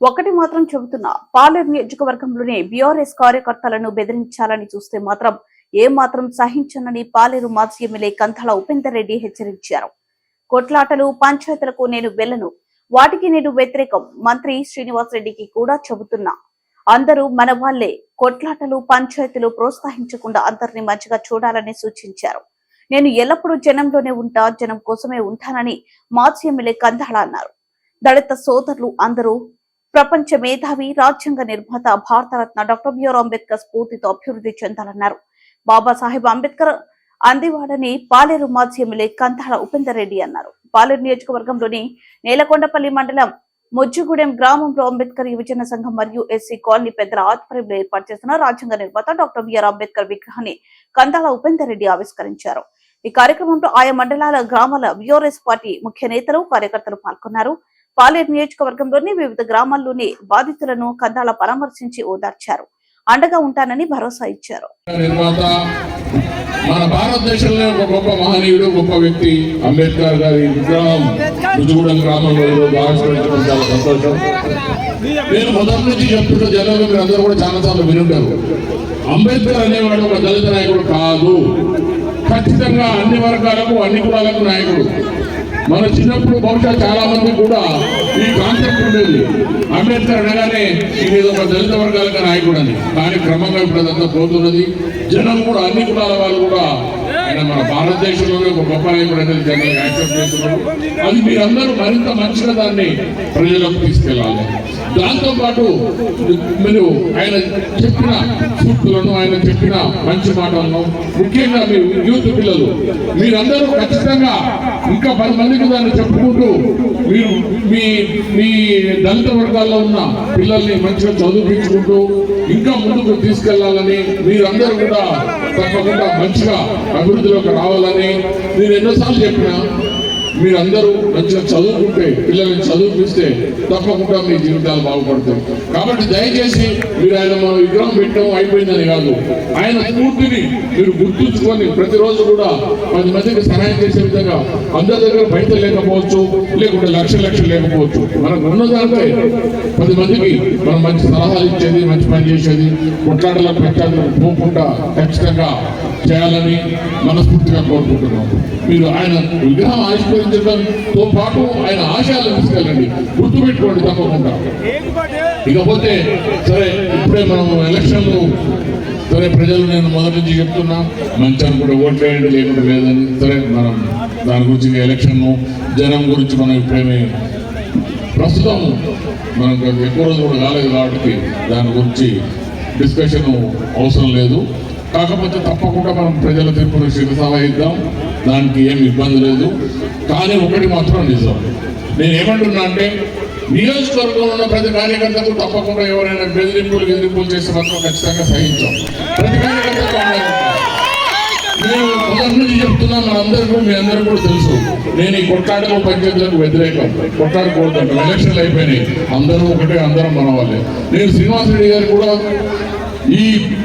ఒకటి మాత్రం చెబుతున్నా పాలేరు నియోజకవర్గంలోనే బీఆర్ఎస్ కార్యకర్తలను బెదిరించాలని చూస్తే మాత్రం ఏ మాత్రం సహించనని పాలేరు మాజీ ఎమ్మెల్యే కంథల ఉపేందర్ రెడ్డి హెచ్చరించారు. కొట్లాటలు పంచాయతీలకు నేను వెళ్ళను. వాటికి నేను వ్యతిరేకం మంత్రి శ్రీనివాస్ రెడ్డికి కూడా చెబుతున్నా. అందరూ మన వాళ్ళే కొట్లాటలు పంచాయతీలు ప్రోత్సహించకుండా అందరిని మంచిగా చూడాలని సూచించారు. నేను ఎల్లప్పుడూ జనంలోనే ఉంటా జనం కోసమే ఉంటానని మాజీ ఎమ్మెల్యే కందాళ అన్నారు. దళిత సోదరులు అందరూ ప్రపంచ మేధావి రాజ్యాంగ నిర్మాత భారతరత్న డాక్టర్ బిఆర్ అంబేద్కర్ స్ఫూర్తితో అభివృద్ధి చెందాలన్నారు. బాబాసాహెబ్ అంబేద్కర్ అందివాడని పాలేరు మాజీ ఎమ్మెల్యే కంతాల ఉపేందర్ రెడ్డి అన్నారు. పాలేరు నియోజకవర్గంలోని నేలకొండపల్లి మండలం ముజ్జుగూడెం గ్రామంలో అంబేద్కర్ యువజన సంఘం మరియు ఎస్సీ కాలనీ పెద్దల ఆధ్వర్యంలో ఏర్పాటు చేసిన రాజ్యాంగ నిర్మాత డాక్టర్ బిఆర్ అంబేద్కర్ విగ్రహాన్ని కందాల ఉపేందర్ రెడ్డి ఆవిష్కరించారు. ఈ కార్యక్రమంలో ఆయా మండలాల గ్రామాల బిఆర్ఎస్ పార్టీ ముఖ్య నేతలు కార్యకర్తలు పాల్గొన్నారు. పాలేరు నియోజకవర్గంలోని వివిధ గ్రామాల్లోని బాధితులను కందాళ పరామర్శించి ఓదార్చారు. అండగా ఉంటానని భరోసా ఇచ్చారు. మన భారతదేశంలో ఒక గొప్ప మహనీయుడు గొప్ప వ్యక్తి అంబేద్కర్ గారి విగ్రహం రుజుగూడెం గ్రామంలో ఈరోజు ఆవిష్కరించడం చాలా సంతోషం. నేను మొదటి నుంచి చెప్తున్న జనాలు మీరు అందరూ కూడా చాలా సార్లు వినుంటారు. అంబేద్కర్ అనేవాడు ఒక దళిత నాయకుడు కాదు. ఖచ్చితంగా అన్ని వర్గాలకు అన్ని కులాలకు నాయకుడు. మన చిన్నప్పుడు బహుశా చాలా మంది కూడా ఈ కాన్సెప్ట్ ఉండేది. అంబేద్కర్ అనగానే ఇది ఒక దళిత వర్గాలకు నాయకుడు అని. కానీ క్రమంగా ఇప్పుడు అదంతా పోతున్నది. జనం కూడా అన్ని కులాల వాళ్ళు కూడా ఆయన మన భారతదేశంలోనే ఒక గొప్ప నాయకుడు అనేది జనం యాక్సెప్ట్ చేస్తున్నారు. అది మీరందరూ మరింత మంచిగా దాన్ని ప్రజలకు తీసుకెళ్ళాలి. దాంతో పాటు మీరు ఆయన చెప్పిన సూక్తులను ఆయన చెప్పిన మంచి మాటలను ముఖ్యంగా మీరు యూత్ పిల్లలు మీరందరూ ఖచ్చితంగా ఇంకా పది మందికి దాన్ని చెప్పుకుంటూ మీరు మీ మీ దళిత వర్గాల్లో ఉన్న పిల్లల్ని మంచిగా చదివించుకుంటూ ఇంకా ముందుకు తీసుకెళ్ళాలని మీరందరూ కూడా తప్పకుండా మంచిగా అభివృద్ధిలోకి రావాలని నేను ఎన్నోసార్లు చెప్పినా మీరందరూ మంచిగా చదువుకుంటే పిల్లల్ని చదువుపిస్తే తప్పకుండా మీ జీవితాలు బాగుపడతాయి. కాబట్టి దయచేసి మీరు ఆయన మన విగ్రహం పెట్టడం అయిపోయిందని కాదు. ఆయన స్ఫూర్తిని మీరు గుర్తుంచుకొని ప్రతిరోజు కూడా పది మందికి సహాయం చేసే విధంగా అందరి దగ్గర బయట లేకపోవచ్చు లేకుంటే లక్ష లక్షలు లేకపోవచ్చు. మనకు ఉన్నదానిపై పది మందికి మనం మంచి సలహాలు ఇచ్చేది మంచి పని చేసేది కొట్లాటలకు పెట్టాలని పోకుండా ఖచ్చితంగా చేయాలని మనస్ఫూర్తిగా కోరుకుంటున్నాం. మీరు ఆయన విగ్రహం ఆవిష్కరించడంతో పాటు ఆయన ఆశయాలను తీసుకెళ్ళండి. గుర్తుపెట్టుకోండి తప్పకుండా. ఇకపోతే సరే ఇప్పుడే మనం ఎలక్షన్లు సరే ప్రజలు నేను మొదటి నుంచి చెప్తున్నా మంచి అనుకుంటే ఓట్లు వేయండి లేకుండా లేదని సరే మనం దాని గురించి ఎలక్షన్ జనం గురించి మనం ఇప్పుడేమే ప్రస్తుతం మనకు ఎక్కువ రోజు కూడా కాలేదు కాబట్టి దాని గురించి డిస్కషన్ అవసరం లేదు. కాకపోతే తప్పకుండా మనం ప్రజల తీర్పును శిరసావహిద్దాం. దానికి ఏమి ఇబ్బంది లేదు. కానీ ఒకటి మాత్రం నిజం. నేను ఏమంటున్నా అంటే నియోజకవర్గంలో ఉన్న ప్రతి కార్యకర్తకు తప్పకుండా ఎవరైనా బెదిరింపులు బెదిరింపులు చేసే మాత్రం ఖచ్చితంగా సహించాం. ప్రతి కార్యకర్తకు నేను మొదటి నుంచి చెప్తున్నా మనందరికీ మీ అందరికీ కూడా తెలుసు. నేను ఈ కొట్లాటకు పంచాయతీలకు వ్యతిరేకం. కొట్లాడకూడదు ఎలక్షన్లు అయిపోయినాయి. అందరూ ఒకటే అందరం మన వాళ్ళే. నేను శ్రీనివాసరెడ్డి గారు కూడా ఈ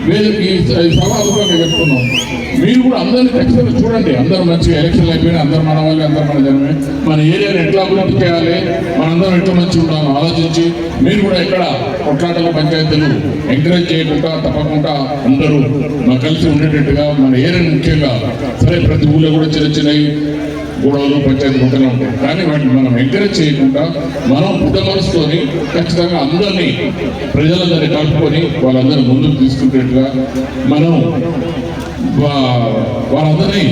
వేదిక ఈ సభాముఖంగా చెప్తున్నాం మీరు కూడా అందరిని ఖచ్చితంగా చూడండి. అందరూ మంచిగా ఎలక్షన్లు అయిపోయినా అందరూ మన వాళ్ళే అందరూ మన జనమే. మన ఏరియాని ఎట్లా అభివృద్ధి చేయాలి? మనందరం ఎట్లా మంచి ఉండాలని ఆలోచించి మీరు కూడా ఎక్కడ కొట్లాటల పంచాయతీలు ఎంకరేజ్ చేయకుండా తప్పకుండా అందరూ మన కలిసి ఉండేటట్టుగా మన ఏరియాని ముఖ్యంగా సరే ప్రతి ఊళ్ళో కూడా చిన్న చిన్నవి గొడవలు పంచాయతీ ఉంటూనే ఉంటాయి. కానీ వాటిని మనం ఎంకరేజ్ చేయకుండా మనం పుట్ట మనసుతోని ఖచ్చితంగా అందరినీ ప్రజలందరినీ కలుపుకొని వాళ్ళందరినీ ముందుకు తీసుకునేట్టుగా మనం వా- వాళ్ళందరినీ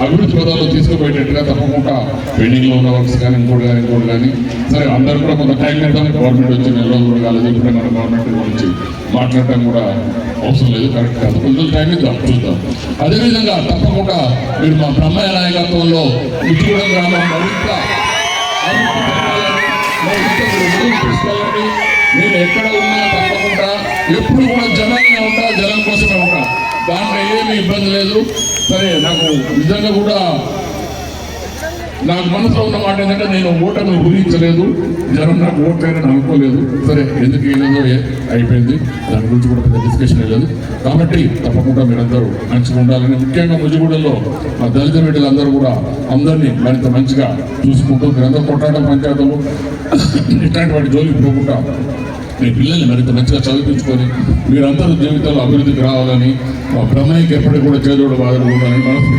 అభివృద్ధి పదాల్లో తీసుకుపోయేటట్టుగా తప్పకుండా పెండింగ్లో ఉన్న వర్క్స్ కానీ ఇంకోటి కానీ ఇంకోటి కానీ సరే అందరూ కూడా కొంత టైం పెడతాం గవర్నమెంట్ వచ్చి నెల రోజులు కూడా కాలేదు గవర్నమెంట్ గురించి మాట్లాడటం కూడా అవసరం లేదు కరెక్ట్ కాదు కొంచెం టైం ఇద్దాం చూద్దాం అదేవిధంగా తప్పకుండా మీరు మా బ్రహ్మయ్య నాయకత్వంలో ఉచ్చిగూడెం గ్రామం మరింత అభివృద్ధి నేను ఎక్కడ ఉన్నా తప్పకుండా ఎప్పుడు కూడా జనాన్ని ఉంటా జనం కోసమే ఉంటా. దాంట్లో ఏమీ ఇబ్బంది లేదు. సరే నాకు నిజంగా కూడా నాకు మనసులో ఉన్న మాట ఏంటంటే నేను ఓటమి ఊహించలేదు. జనం నాకు ఓట్లేరని అనుకోలేదు. సరే ఎందుకు వేయలేదో? అయిపోయింది. దాని గురించి కూడా పెద్ద డిస్కషన్ లేదు. కాబట్టి తప్పకుండా మీరందరూ మంచిగా ఉండాలని ముఖ్యంగా ముజిగూడలో మా దళిత బిడ్డలందరూ కూడా అందరినీ మరింత మంచిగా చూసుకుంటూ మీరందరూ కొట్టాడ పంచాయతీలు ఇట్లాంటి వాటి జోలికి పోకుండా మీ పిల్లల్ని మరింత మంచిగా చదివించుకొని మీరందరూ జీవితంలో అభివృద్ధికి రావాలని మా ప్రమేయకి ఎప్పటికీ కూడా చేదోడు బాధలు ఉండాలని మనసు